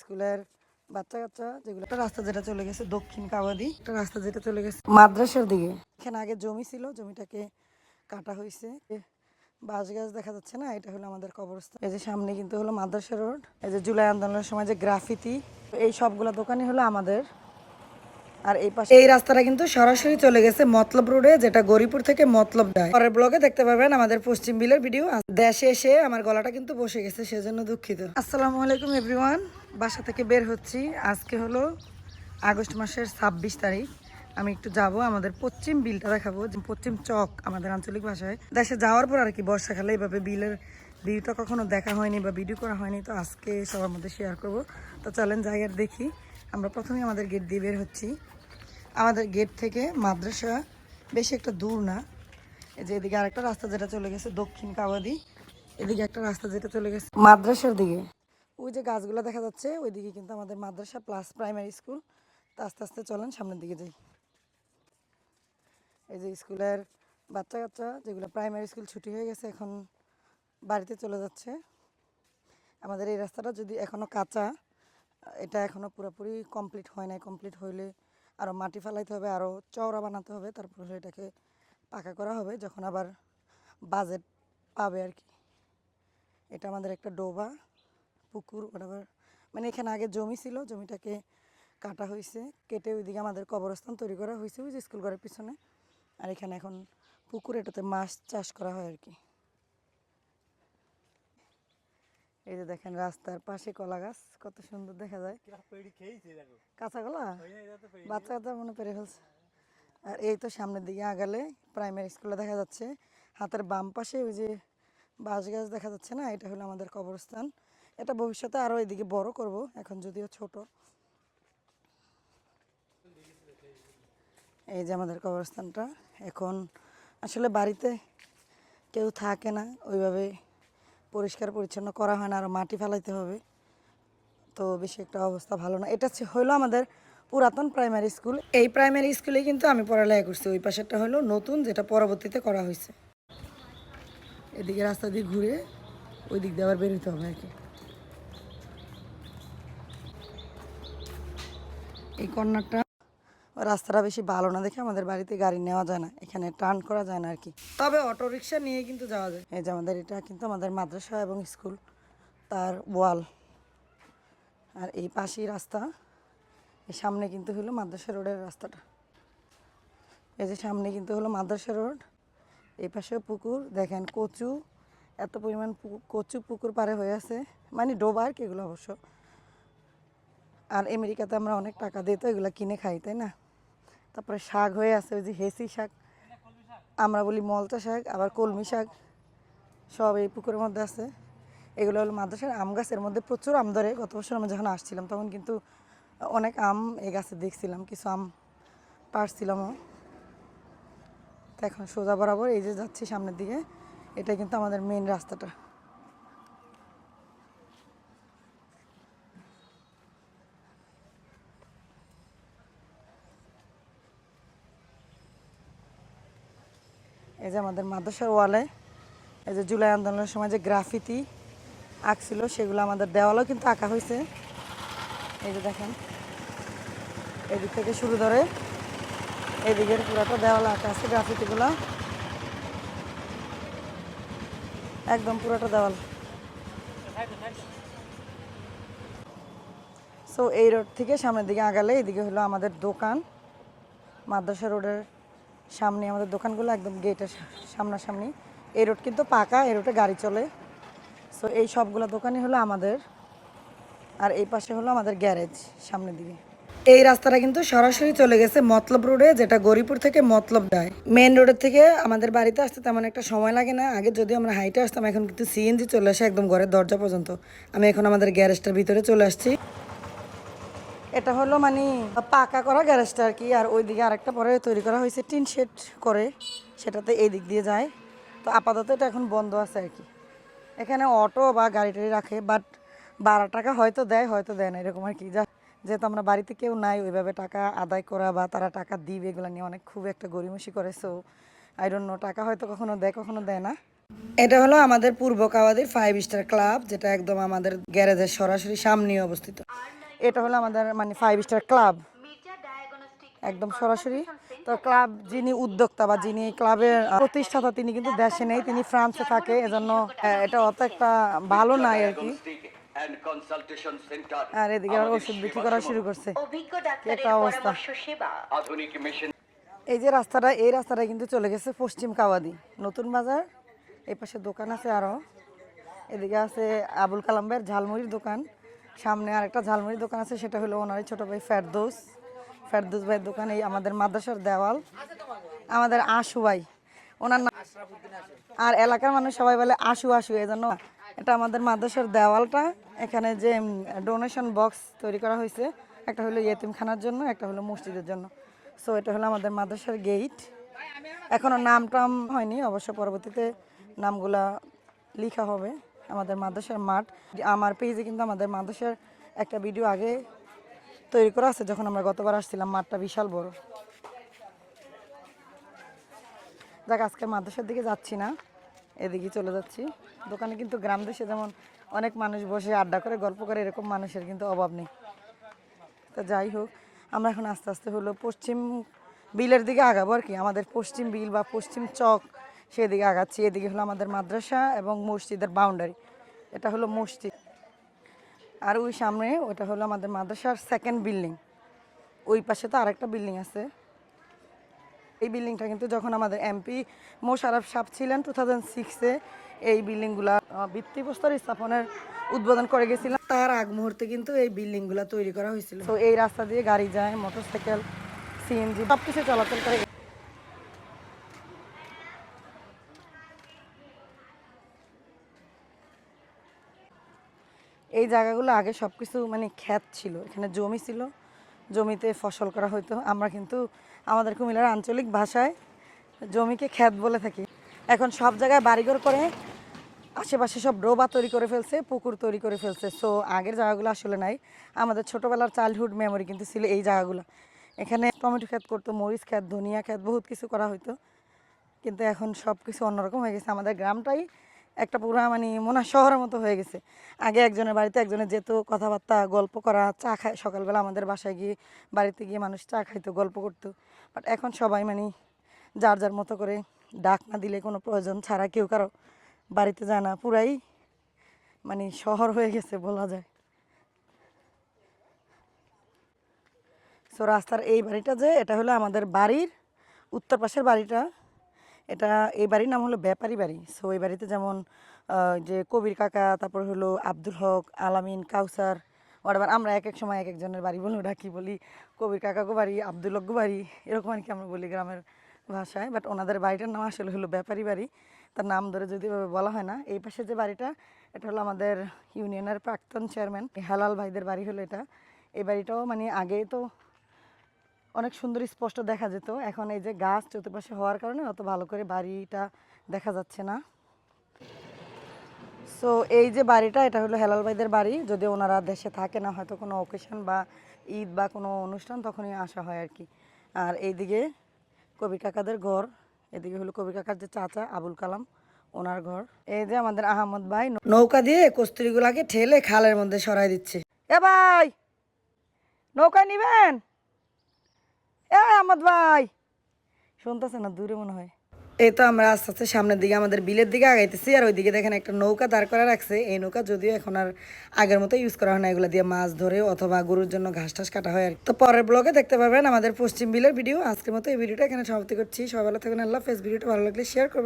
স্কুলের বাচ্চা কাচ্চা যেগুলো, একটা রাস্তা যেটা চলে গেছে দক্ষিণ কাবাদি একটা রাস্তা যেটা চলে গেছে মাদ্রাসার দিকে। এখানে আগে জমি ছিল, জমিটাকে কাটা হয়েছে বাঁশ গাছ দেখা যাচ্ছে না, এটা হলো আমাদের কবরস্থান। এই যে সামনে কিন্তু হলো মাদ্রাসা রোড। এই যে জুলাই আন্দোলনের সময় যে গ্রাফিতি, এই সবগুলো দোকানই হলো আমাদের আর এই পাশে এই রাস্তাটা কিন্তু সরাসরি চলে গেছে মতলব রোডে, যেটা গরিপুর থেকে মতলব যায়। পরের ব্লগে দেখতে পাবেন আমাদের পশ্চিম বিলের ভিডিও। দেশে এসে আমার গলাটা কিন্তু বসে গেছে, সেজন্য দুঃখিত। আসসালামু আলাইকুম এভরিওয়ান বাসা থেকে বের হচ্ছি। আজকে হলো আগস্ট মাসের ছাব্বিশ তারিখ। আমি একটু যাব আমাদের পশ্চিম বিলটা দেখাবো পশ্চিম চক আমাদের আঞ্চলিক ভাষায়। দেশে যাওয়ার পর আর কি বর্ষাকালে এইভাবে বিলের ভিউটা কখনো দেখা হয়নি বা ভিডিও করা হয়নি, তো আজকে সবার মধ্যে শেয়ার করব। তো চলেন আর দেখি। আমরা প্রথমে আমাদের গেট দিয়ে বের হচ্ছি। আমাদের গেট থেকে মাদ্রাসা বেশি একটা দূর না। এই যে এদিকে আরেকটা রাস্তা যেটা চলে গেছে, দক্ষিণ কাবাদি। এদিকে একটা রাস্তা যেটা চলে গেছে মাদ্রাসার দিকে। ওই যে গাছগুলো দেখা যাচ্ছে, ওইদিকে কিন্তু আমাদের মাদ্রাসা প্লাস প্রাইমারি স্কুল তো আস্তে আস্তে চলেন, সামনের দিকে যাই। এই যে স্কুলের বাচ্চা কাচ্চা, যেগুলো প্রাইমারি স্কুল ছুটি হয়ে গেছে, এখন বাড়িতে চলে যাচ্ছে। আমাদের এই রাস্তাটা যদি এখনও কাঁচা, এটা এখনও পুরোপুরি কমপ্লিট হয় নাই। কমপ্লিট হইলে আরও মাটি ফেলাইতে হবে আরও চওড়া বানাতে হবে, তারপর এটাকে পাকা করা হবে, যখন আবার বাজেট পাবে আর কি। এটা আমাদের একটা ডোবা, পুকুর ওটাবার মানে এখানে আগে জমি ছিল, জমিটাকে কাটা হয়েছে কেটে ওইদিকে আমাদের কবরস্থান তৈরি করা হয়েছে ওই যে স্কুল ঘরের পিছনে। আর এখানে এখন পুকুর, এটাতে মাছ চাষ করা হয় আর কি। এই যে দেখেন রাস্তার পাশে কলা গাছ কত সুন্দর দেখা যায়। কাঁচা কলা? বাচ্চা কাচ্চা মনে পেরে ফেলছে। আর এই তো সামনের দিকে আগালে প্রাইমারি স্কুলে দেখা যাচ্ছে। হাতের বাম পাশে ওই যে বাঁশ গাছ দেখা যাচ্ছে না? এটা হলো আমাদের কবরস্থান। এটা ভবিষ্যতে আরও এদিকে বড় করব এখন যদিও ছোট। এই যে আমাদের কবরস্থানটা। এখন আসলে বাড়িতে কেউ থাকে না ওইভাবে পরিষ্কার পরিচ্ছন্ন করা হয় না, আর মাটি ফেলাইতে হবে। তো বেশি একটা অবস্থা ভালো না। এটা হলো আমাদের পুরাতন প্রাইমারি স্কুল এই প্রাইমারি স্কুলেই কিন্তু আমি পড়ালেখা করছি। ওই পাশেরটা হলো নতুন, যেটা পরবর্তীতে করা হয়েছে। এদিকে রাস্তা দিয়ে ঘুরে ওই দিক দিয়ে আবার বেরোতে হবে আর কি। এই কর্নারটা রাস্তাটা বেশি ভালো না দেখে আমাদের বাড়িতে গাড়ি নেওয়া যায় না, এখানে টার্ন করা যায় না আর কি। তবে অটো রিক্সা নিয়ে কিন্তু যাওয়া যায়। এই যে আমাদের এটা কিন্তু আমাদের মাদ্রাসা এবং স্কুল, তার ওয়াল। আর এই পাশেই রাস্তা, এই সামনে কিন্তু হলো মাদ্রাসা রোডের রাস্তাটা। এই যে সামনে কিন্তু হলো মাদ্রাসা রোড, এই পাশেও পুকুর, দেখেন কচু, এত পরিমাণ কচু পুকুর পারে হয়ে আছে মানে ডোবা আর কি এগুলো অবশ্য। আর আমেরিকাতে আমরা অনেক টাকা দিই তো এগুলো কিনে খাই, তাই না? তারপরে শাক হয়ে আছে, ওই যে হেসি শাক। আমরা বলি মলচা শাক, আবার কলমি শাক, সব এই পুকুরের মধ্যে আছে। এগুলো হলো মাদ্রাসার আম গাছের মধ্যে প্রচুর আম ধরে। গত বছর আমরা যখন আসছিলাম, তখন কিন্তু অনেক আম এই গাছে দেখছিলাম, কিছু আম পারছিলামও তো এখন সোজা বরাবর এই যে যাচ্ছি সামনের দিকে এটা কিন্তু আমাদের মেন রাস্তাটা। এই যে আমাদের মাদ্রাসার ওয়ালে, এই যে জুলাই আন্দোলনের সময় যে গ্রাফিতি আঁকছিল, সেগুলো আমাদের দেওয়ালেও কিন্তু আঁকা হয়েছে। এই যে দেখেন, এদিক থেকে শুরু ধরে এদিকের পুরোটা দেওয়াল আঁকা আছে গ্রাফিতিগুলো। একদম পুরোটা দেওয়াল। সো এই রোড থেকে সামনের দিকে আগালে এদিকে হলো আমাদের দোকান, মাদ্রাসা রোডের সামনে আমাদের দোকানগুলো একদম গেটের সামনাসামনি। এই রোড কিন্তু পাকা, এই রোডে গাড়ি চলে। সো এই সবগুলো দোকানই হলো আমাদের। আর এই পাশে হলো আমাদের গ্যারেজ সামনের দিকে। এই রাস্তাটা কিন্তু সরাসরি চলে গেছে মতলব রোডে, যেটা গরিপুর থেকে মতলব যায় মেন রোডের থেকে আমাদের বাড়িতে আসতে তেমন একটা সময় লাগে না। আগে যদি আমরা হাইটে আসতাম, এখন কিন্তু সিএনজি চলে আসে একদম ঘরের দরজা পর্যন্ত। আমি এখন আমাদের গ্যারেজটার ভিতরে চলে আসছি। এটা হলো মানে পাকা করা গ্যারেজটা আর কি, আর ওইদিকে আরেকটা পরে তৈরি করা হয়েছে টিন শেড করে, সেটাতে এই দিক দিয়ে যায়। তো আপাতত এটা এখন বন্ধ আছে আর কি। এখানে অটো বা গাড়ি টাড়ি রাখে বাট বারো টাকা হয়তো দেয় হয়তো দেয় না, এরকম আর কি। যা যেহেতু আমরা বাড়িতে কেউ নাই, ওইভাবে টাকা আদায় করা বা তারা টাকা দিবে, এগুলো নিয়ে অনেক খুব একটা গরিমসি করে সো আই ডোন্ট নো টাকা হয়তো কখনো দেয় কখনো দেয় না। এটা হলো আমাদের পূর্ব কাওয়াদির ফাইভ স্টার ক্লাব যেটা একদম আমাদের গ্যারেজের সরাসরি সামনে অবস্থিত। এটা হলো আমাদের মানে ফাইভ স্টার ক্লাব একদম সরাসরি। তো ক্লাব যিনি উদ্যোক্তা বা যিনি ক্লাবের প্রতিষ্ঠাতা, তিনি কিন্তু দেশে নেই, তিনি ফ্রান্সে থাকে, এজন্য এটা অত একটা ভালো নাই আর কি। আর এদিকে আবার ওষুধ বিক্রি করা শুরু করছে। একটা অবস্থা। এই যে রাস্তাটা, এই রাস্তাটা কিন্তু চলে গেছে পশ্চিম কাওয়াদি। নতুন বাজার, এই পাশে দোকান আছে আরও। এদিকে আছে আবুল কালাম ভাইয়ের ঝালমুড়ির দোকান। সামনে আরেকটা ঝালমুড়ির দোকান আছে, সেটা হলো ওনারই ছোট ভাই ফেরদোস। ফেরদোস ভাইয়ের দোকান এই আমাদের মাদ্রাসার দেওয়াল। আমাদের আশু ভাই, ওনার আর এলাকার মানুষ সবাই বলে আশু আশু, এই জন্য এটা আমাদের মাদ্রাসার দেওয়ালটা। এখানে যে ডোনেশন বক্স তৈরি করা হয়েছে, একটা হলো ইয়েতিমখানার জন্য, একটা হলো মসজিদের জন্য। সো এটা হলো আমাদের মাদ্রাসার গেট এখনও নাম টাম হয়নি, অবশ্য পরবর্তীতে নামগুলা লেখা হবে। আমাদের মাদ্রাসার মাঠ। আমার পেজে কিন্তু আমাদের মাদ্রাসার একটা ভিডিও আগে তৈরি করা আছে, যখন আমরা গতবার আসছিলাম, মাঠটা বিশাল বড়। যাক আজকে মাদ্রাসার দিকে যাচ্ছি না এদিকে চলে যাচ্ছি। দোকানে কিন্তু গ্রাম দেশে যেমন অনেক মানুষ বসে আড্ডা করে, গল্প করে, এরকম মানুষের কিন্তু অভাব নেই। তো যাই হোক, আমরা এখন আস্তে আস্তে হলো পশ্চিম বিলের দিকে আগাবো আর কি। আমাদের পশ্চিম বিল বা পশ্চিম চক সেদিকে আগাচ্ছি, এদিকে হলো আমাদের মাদ্রাসা এবং মসজিদের বাউন্ডারি এটা হলো মসজিদ। আর ওই সামনে ওটা হলো আমাদের মাদ্রাসার সেকেন্ড বিল্ডিং ওই পাশে তো আরেকটা বিল্ডিং আছে। এই বিল্ডিংটা কিন্তু যখন আমাদের এমপি মোশারফ সাহেব ছিলেন টু থাউজেন্ড সিক্সে এই বিল্ডিংগুলা ভিত্তিপ্রস্তর স্থাপনের উদ্বোধন করে গেছিলাম। তার আগ মুহূর্তে কিন্তু এই বিল্ডিংগুলা তৈরি করা হয়েছিল। তো এই রাস্তা দিয়ে গাড়ি যায় মোটরসাইকেল সিএনজি সব কিছু চলাচল করে এই জায়গাগুলো আগে সব কিছু মানে ক্ষেত ছিল। এখানে জমি ছিল। জমিতে ফসল করা হতো আমরা কিন্তু আমাদের কুমিল্লার আঞ্চলিক ভাষায় জমিকে ক্ষেত বলে থাকি। এখন সব জায়গায় বাড়িঘর করে আশেপাশে সব ডোবা তৈরি করে ফেলছে, পুকুর তৈরি করে ফেলছে। সো আগের জায়গাগুলো আসলে নাই। আমাদের ছোটোবেলার চাইল্ডহুড মেমোরি কিন্তু ছিল এই জায়গাগুলো। এখানে টমেটো ক্ষেত করতো, মরিচ ক্ষেত ধনিয়া ক্ষেত বহুত কিছু করা হতো কিন্তু এখন সব কিছু অন্যরকম হয়ে গেছে। আমাদের গ্রামটাই একটা পুরো মানে মনে শহরের মতো হয়ে গেছে। আগে একজনের বাড়িতে একজনের যেত, কথাবার্তা, গল্প করা, চা খায়, সকালবেলা আমাদের বাসায় গিয়ে, বাড়িতে গিয়ে মানুষ চা খাইতো, গল্প করতো। বাট এখন সবাই মানে যার যার মতো করে ডাক না দিলে কোনো প্রয়োজন ছাড়া কেউ কারও বাড়িতে যায় না। পুরাই মানে শহর হয়ে গেছে বলা যায়। সো রাস্তার এই বাড়িটা যে, এটা হলো আমাদের বাড়ির, উত্তর পাশের বাড়িটা। এটা এই বাড়ির নাম হলো ব্যাপারী বাড়ি। সো এই বাড়িতে যেমন যে কবির কাকা, তারপর হলো আব্দুল হক, আলামিন, কাউসার ওয়াটার আমরা এক এক সময় এক একজনের বাড়ি বলি ডাকি, বলি, কবির কাকাগো বাড়ি, আব্দুল হকগো বাড়ি, এরকম আর কি আমরা বলি গ্রামের ভাষায়। বাট ওনাদের বাড়িটার নাম আসলে হলো ব্যাপারী বাড়ি। তার নাম ধরে যদি বলা হয় না, এই পাশে যে বাড়িটা, এটা হলো আমাদের ইউনিয়নের প্রাক্তন চেয়ারম্যান হালাল ভাইদের বাড়ি হলো এটা। এই বাড়িটাও মানে আগে তো অনেক সুন্দর স্পষ্ট দেখা যেত। এখন এই যে গাছ চতুর্পাশে হওয়ার কারণে অত ভালো করে বাড়িটা দেখা যাচ্ছে না। সো এই যে বাড়িটা, এটা হলো হেলাল ভাইদের বাড়ি। যদি ওনারা দেশে থাকে না, হয়তো কোনো অকেশন বা ঈদ বা কোনো অনুষ্ঠান, তখনই আসা হয় আর কি। আর এইদিকে কবি কাকাদের ঘর, এদিকে হলো কবি কাকার যে চাচা আবুল কালাম, ওনার ঘর। এই যে আমাদের আহমদ ভাই, নৌকা দিয়ে কস্তুরিগুলাকে ঠেলে খালের মধ্যে সরাই দিচ্ছে। এ ভাই নৌকা নিবেন? ভাই। শুনতেছে না, দূরে মনে হয়। এই তো আমরা আস্তে আস্তে সামনের দিকে, আমাদের বিলের দিকে আগাইতেছি, আর ওইদিকে দেখেন একটা নৌকা দাঁড় করা রাখছে। এই নৌকা যদিও এখন আর আগের মতো ইউজ করা হয় না দিয়ে মাছ ধরে অথবা গরুর জন্য ঘাস টাস কাটা হয় আর তো পরের ব্লগে দেখতে পাবেন আমাদের পশ্চিম বিলের ভিডিও আজকের মতো এই ভিডিওটা এখানে সমাপ্তি করছি। সবাই ভালো আল্লাহ ফেস ভিডিওটা ভালো লাগলে শেয়ার করবেন।